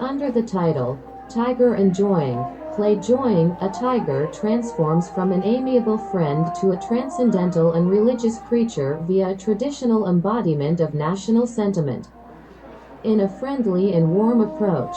Under the title, Tiger Enjoying, play Joying, a tiger transforms from an amiable friend to a transcendental and religious creature via a traditional embodiment of national sentiment. In a friendly and warm approach.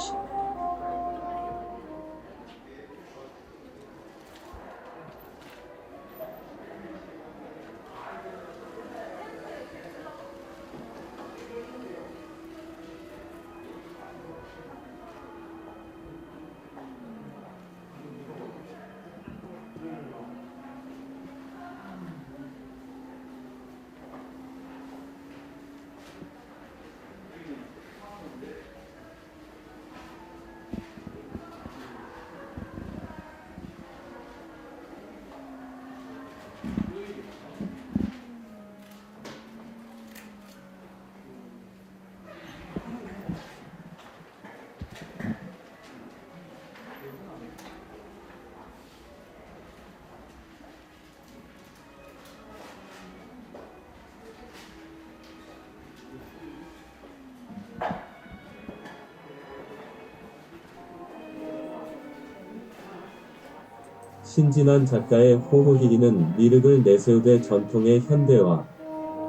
신진환 작가의 호호히리는 미륵을 내세우되 전통의 현대화,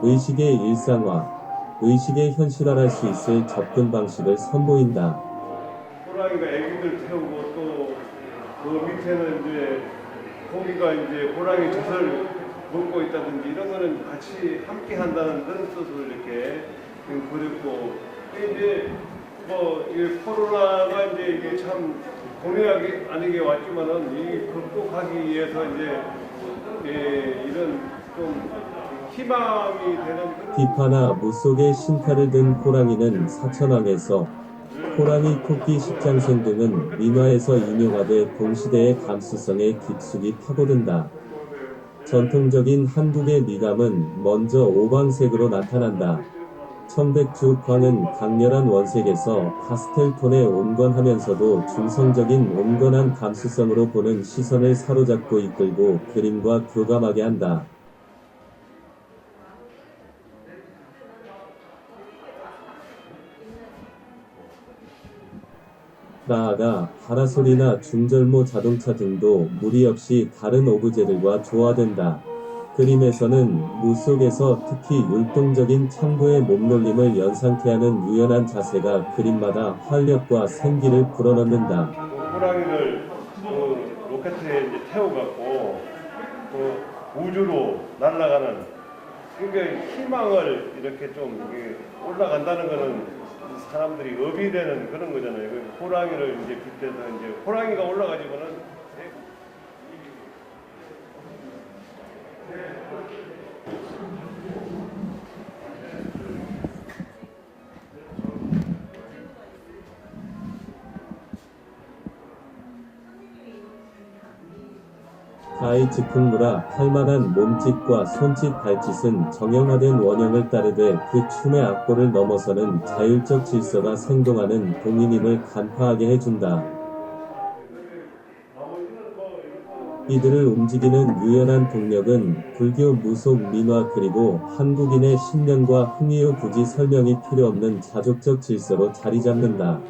의식의 일상화, 의식의 현실화할 수 있을 접근 방식을 선보인다. 호랑이가 애기들 태우고 또 그 밑에는 이제 고기가 이제 호랑이 젖을 먹고 있다든지 이런 거는 같이 함께 한다는 뜻으로 이렇게 그렸고 이제 뭐 이게 코로나가 이제 이게 참 공연하기 아니게 왔지만은 이 극복하기 위해서 이제 예, 이런 좀 희망이 되는 비파나 무속의 신탈을 든 호랑이는 사천왕에서 호랑이, 토끼, 십장생 등은 민화에서 인용하되 동시대의 감수성에 깊숙이 파고든다. 전통적인 한국의 미감은 먼저 오광색으로 나타난다. 청백주 광은 강렬한 원색에서 파스텔 톤에 온건하면서도 중성적인 온건한 감수성으로 보는 시선을 사로잡고 이끌고 그림과 교감하게 한다. 나아가 파라솔이나 중절모 자동차 등도 무리 없이 다른 오브제들과 조화된다. 그림에서는 무 속에서 특히 율동적인 창고의 몸놀림을 연상케 하는 유연한 자세가 그림마다 활력과 생기를 불어넣는다. 그 호랑이를 그 로켓에 이제 태워갖고 그 우주로 날아가는 그러니까 희망을 이렇게 좀 올라간다는 거는 사람들이 업이 되는 그런 거잖아요. 그 호랑이를 이제 빗대서 이제 호랑이가 올라가지고는 가히 즉흥무라 할만한 몸짓과 손짓 발짓은 정형화된 원형을 따르되 그 춤의 악보를 넘어서는 자율적 질서가 생동하는 동인임을 간파하게 해준다. 이들을 움직이는 유연한 동력은 불교 무속 민화 그리고 한국인의 신념과 흥이요 굳이 설명이 필요 없는 자족적 질서로 자리 잡는다.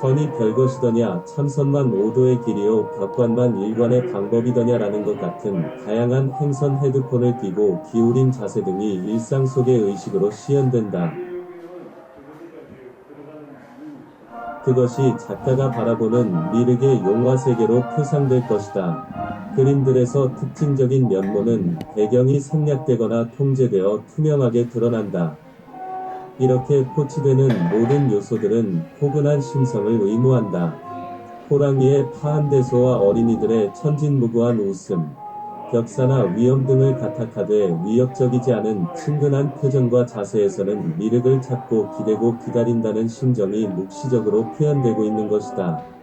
선이 별것이더냐 참선만 오도의 길이요 벽관만 일관의 방법이더냐라는 것 같은 다양한 행선 헤드폰을 끼고 기울인 자세 등이 일상 속의 의식으로 시연된다. 그것이 작가가 바라보는 미륵의 용화 세계로 표상될 것이다. 그림들에서 특징적인 면모는 배경이 생략되거나 통제되어 투명하게 드러난다. 이렇게 포치되는 모든 요소들은 포근한 심성을 의무한다. 호랑이의 파한대소와 어린이들의 천진무구한 웃음, 격사나 위험 등을 가탁하되 위협적이지 않은 친근한 표정과 자세에서는 미륵을 찾고 기대고 기다린다는 심정이 묵시적으로 표현되고 있는 것이다.